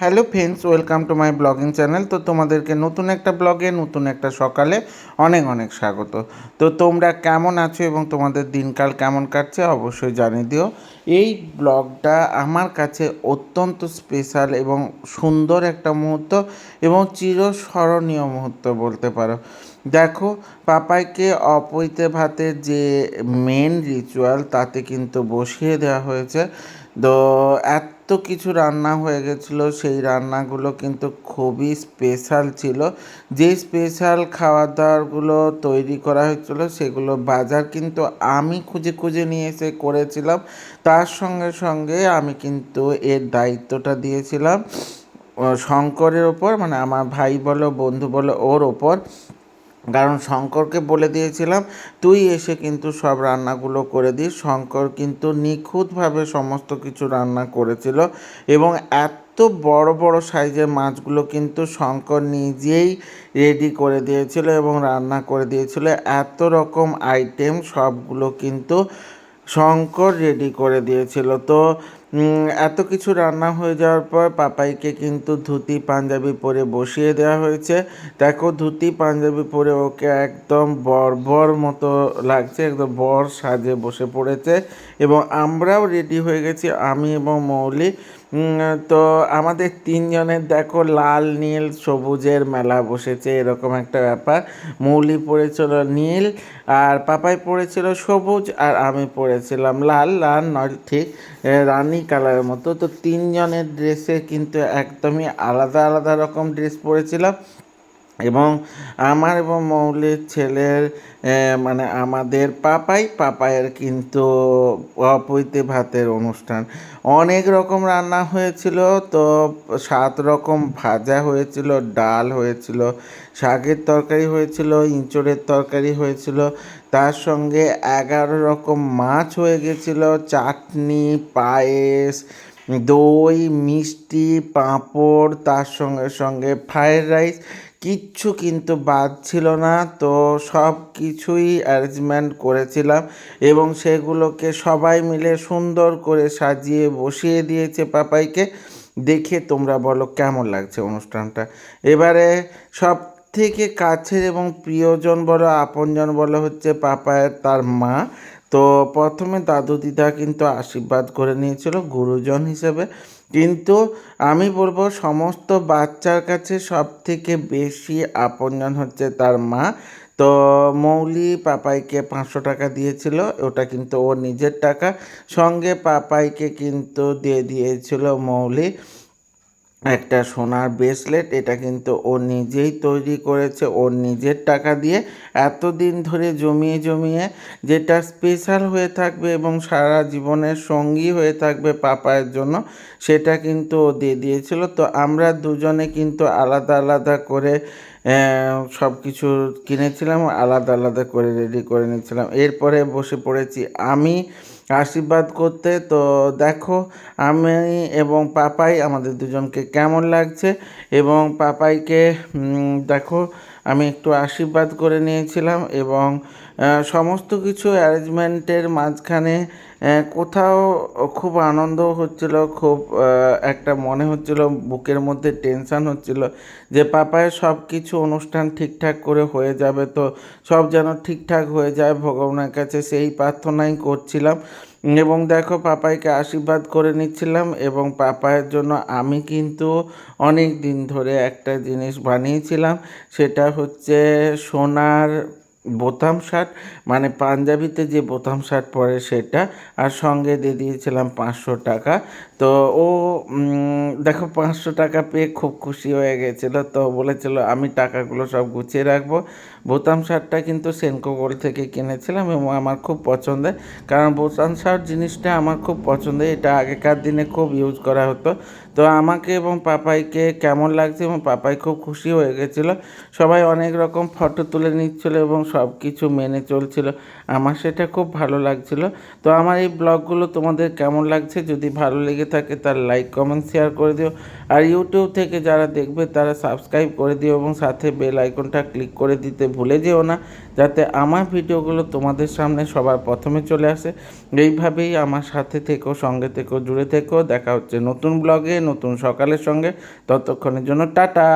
Hello friends, welcome to my blogging channel. তো তোমাদেরকে নতুন একটা ব্লগে, নতুন একটা সকালে অনেক অনেক স্বাগত। তো তোমরা কেমন আছো এবং তোমাদের দিনকাল কেমন কাটছে অবশ্যই জানিয়ে দিও। এই ব্লগটা আমার কাছে অত্যন্ত স্পেশাল এবং সুন্দর একটা মুহূর্ত এবং চিরস্মরণীয় মুহূর্ত বলতে পারো। দেখো, পাপাইকে অপৈতে ভাতের যে মেন রিচুয়াল তাতে কিন্তু বসিয়ে দেওয়া হয়েছে। তো এত কিছু রান্না হয়ে গেছিল, সেই রান্নাগুলো কিন্তু খুবই স্পেশাল ছিল। যে স্পেশাল খাবার দাওয়ারগুলো তৈরি করা হয়েছিল, সেগুলো বাজার কিন্তু আমি খুঁজে খুঁজে নিয়ে এসে করেছিলাম। তার সঙ্গে সঙ্গে আমি কিন্তু এর দায়িত্বটা দিয়েছিলাম শঙ্করের ওপর মানে আমার ভাই বলো, বন্ধু বলো, ওর ওপর। কারণ শঙ্করকে বলে দিয়েছিলাম, তুই এসে কিন্তু সব রান্নাগুলো করে দিস। শঙ্কর কিন্তু নিখুঁতভাবে সমস্ত কিছু রান্না করেছিল এবং এত বড় বড় সাইজের মাছগুলো কিন্তু শঙ্কর নিজেই রেডি করে দিয়েছিল এবং রান্না করে দিয়েছিল। এত রকম আইটেম সবগুলো কিন্তু শঙ্কর রেডি করে দিয়েছিল। তো এত কিছু রান্না হয়ে যাওয়ার পর পাপাইকে কিন্তু ধুতি, পাঞ্জাবি পরে বসিয়ে দেওয়া হয়েছে। দেখো, ধুতি, পাঞ্জাবি পরে ওকে একদম বর্বর মতো লাগছে, একদম বর সাজে বসে পড়েছে এবং আমরাও রেডি হয়ে গেছি, আমি এবং মৌলি। তো আমাদের তিনজনের দেখো, লাল, নীল, সবুজের মেলা বসেছে, এরকম একটা ব্যাপার। মৌলি পড়েছিল নীল আর পাপাই পড়েছিল সবুজ আর আমি পড়েছিলাম লাল। লাল নয়, ঠিক। রানি কালারের মতো। তো তিনজনের ড্রেসে কিন্তু একদমই আলাদা আলাদা রকম ড্রেস পরেছিলাম। এবং আমার এবং মৌলির ছেলের মানে আমাদের পাপাই পাপায়ের কিন্তু অপৈতে ভাতের অনুষ্ঠান। অনেক রকম রান্না হয়েছিল, তো সাত রকম ভাজা হয়েছিল, ডাল হয়েছিল, শাকের তরকারি হয়েছিল, ইঁচড়ের তরকারি হয়েছিল, তার সঙ্গে এগারো রকম মাছ হয়ে গেছিল, চাটনি, পায়েস, দই, মিষ্টি, পাঁপড়, তার সঙ্গে সঙ্গে ফ্রায়েড রাইস কিচ্ছু কিন্তু বাদ ছিল না। তো সব কিছুই অ্যারেঞ্জমেন্ট করেছিলাম এবং সেগুলোকে সবাই মিলে সুন্দর করে সাজিয়ে বসিয়ে দিয়েছে পাপাইকে। দেখে তোমরা বলো কেমন লাগছে অনুষ্ঠানটা। এবারে সব থেকে কাছের এবং প্রিয়জন বলো আপনজন বলো হচ্ছে পাপায়ের তার মা। তো প্রথমে দাদু দিদা কিন্তু আশীর্বাদ করে নিয়েছিল, গুরুজন হিসেবে। কিন্তু আমি বলব, সমস্ত বাচ্চার কাছে সব থেকে বেশি আপনজন হচ্ছে তার মা। তো মৌলি পাপাইকে পাঁচশো টাকা দিয়েছিল, ওটা কিন্তু ওর নিজের টাকা। সঙ্গে পাপাইকে কিন্তু দিয়ে দিয়েছিল মৌলি। একটা সোনার ব্রেসলেট এটা কিন্তু ও নিজেই তৈরি করেছে ওর নিজের টাকা দিয়ে এতদিন ধরে জমিয়ে জমিয়ে যেটা স্পেশাল হয়ে থাকবে এবং সারা জীবনের সঙ্গী হয়ে থাকবে পাপায়ের জন্য, সেটা কিন্তু ও দিয়ে দিয়েছিল। তো আমরা দুজনে কিন্তু আলাদা আলাদা করে সব কিছু কিনেছিলাম, আলাদা আলাদা করে রেডি করে নিয়েছিলাম। এরপরে বসে পড়েছি আমি আশীর্বাদ করতে। তো দেখো, আমি এবং পাপাই আমাদের দুজনকে কেমন লাগছে? এবং পাপাইকে দেখো, আমি একটু আশীর্বাদ করে নিয়েছিলাম এবং সমস্ত কিছু অ্যারেঞ্জমেন্টের মাঝখানে কোথাও খুব আনন্দ হচ্ছিল, খুব একটা মনে হচ্ছিল, বুকের মধ্যে টেনশান হচ্ছিল যে পাপায় সব কিছু অনুষ্ঠান ঠিকঠাক করে হয়ে যাবে তো, সব যেন ঠিকঠাক হয়ে যায় ভগবানের কাছে, সেই প্রার্থনাই করছিলাম। এবং দেখো, পাপাইকে আশীর্বাদ করে নিচ্ছিলাম এবং পাপায়ের জন্য আমি কিন্তু অনেক দিন ধরে একটা জিনিস বানিয়েছিলাম, সেটা হচ্ছে সোনার বোতাম শার্ট মানে পাঞ্জাবিতে যে বোতাম শার্ট পরে সেটা, আর সঙ্গে দিয়ে দিয়েছিলাম পাঁচশো টাকা। তো ও দেখো পাঁচশো টাকা পেয়ে খুব খুশি হয়ে গেছিল। তো বলেছিল, আমি টাকাগুলো সব গুছিয়ে রাখব। বোতাম শার্টটা কিন্তু সেনকো গোল থেকে কিনেছিলাম এবং আমার খুব পছন্দের। কারণ বোতাম শার্ট জিনিসটা আমার খুব পছন্দের, এটা আগেকার দিনে খুব ইউজ করা হতো। তো আমাকে এবং পাপাইকে কেমন লাগছে এবং পাপাই খুব খুশি হয়ে গেছিল। সবাই অনেক রকম ফটো তুলে নিচ্ছিলো এবং সব কিছু মেনে চলছিল। আমার সেটা খুব ভালো লাগছিল। তো আমার এই ব্লগগুলো তোমাদের কেমন লাগছে? যদি ভালো লেগে থাকে তার লাইক কমেন্ট শেয়ার করে দিও। আর ইউটিউব থেকে যারা দেখবে তারা সাবস্ক্রাইব করে দিও এবং সাথে বেল আইকনটা ক্লিক করে দিতে ভুলে যেও না, যাতে আমার ভিডিওগুলো তোমাদের সামনে সবার প্রথমে চলে আসে। এইভাবেই আমার সাথে থেকো, সঙ্গে থেকো, জুড়ে থেকো। দেখা হচ্ছে নতুন ব্লগে নতুন সকালের সঙ্গে। ততক্ষণের জন্য টাটা!